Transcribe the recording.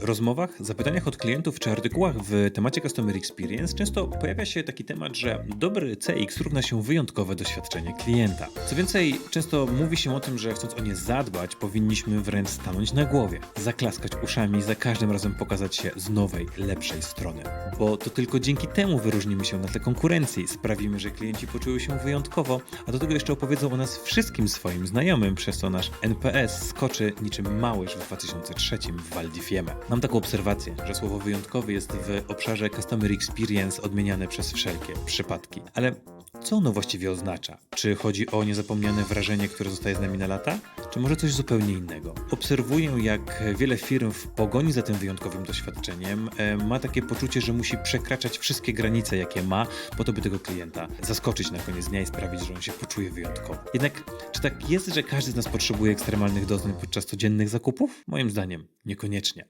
W rozmowach, zapytaniach od klientów czy artykułach w temacie Customer Experience często pojawia się taki temat, że dobry CX równa się wyjątkowe doświadczenie klienta. Co więcej, często mówi się o tym, że chcąc o nie zadbać, powinniśmy wręcz stanąć na głowie, zaklaskać uszami za każdym razem pokazać się z nowej, lepszej strony. Bo to tylko dzięki temu wyróżnimy się na tle konkurencji, sprawimy, że klienci poczują się wyjątkowo, a do tego jeszcze opowiedzą o nas wszystkim swoim znajomym, przez co nasz NPS skoczy niczym małyż w 2003 w Mam taką obserwację, że słowo wyjątkowy jest w obszarze Customer Experience odmieniane przez wszelkie przypadki. Ale co ono właściwie oznacza? Czy chodzi o niezapomniane wrażenie, które zostaje z nami na lata? Czy może coś zupełnie innego? Obserwuję, jak wiele firm w pogoni za tym wyjątkowym doświadczeniem e, ma takie poczucie, że musi przekraczać wszystkie granice, jakie ma, po to, by tego klienta zaskoczyć na koniec dnia i sprawić, że on się poczuje wyjątkowo. Jednak, czy tak jest, że każdy z nas potrzebuje ekstremalnych doznań podczas codziennych zakupów? Moim zdaniem niekoniecznie.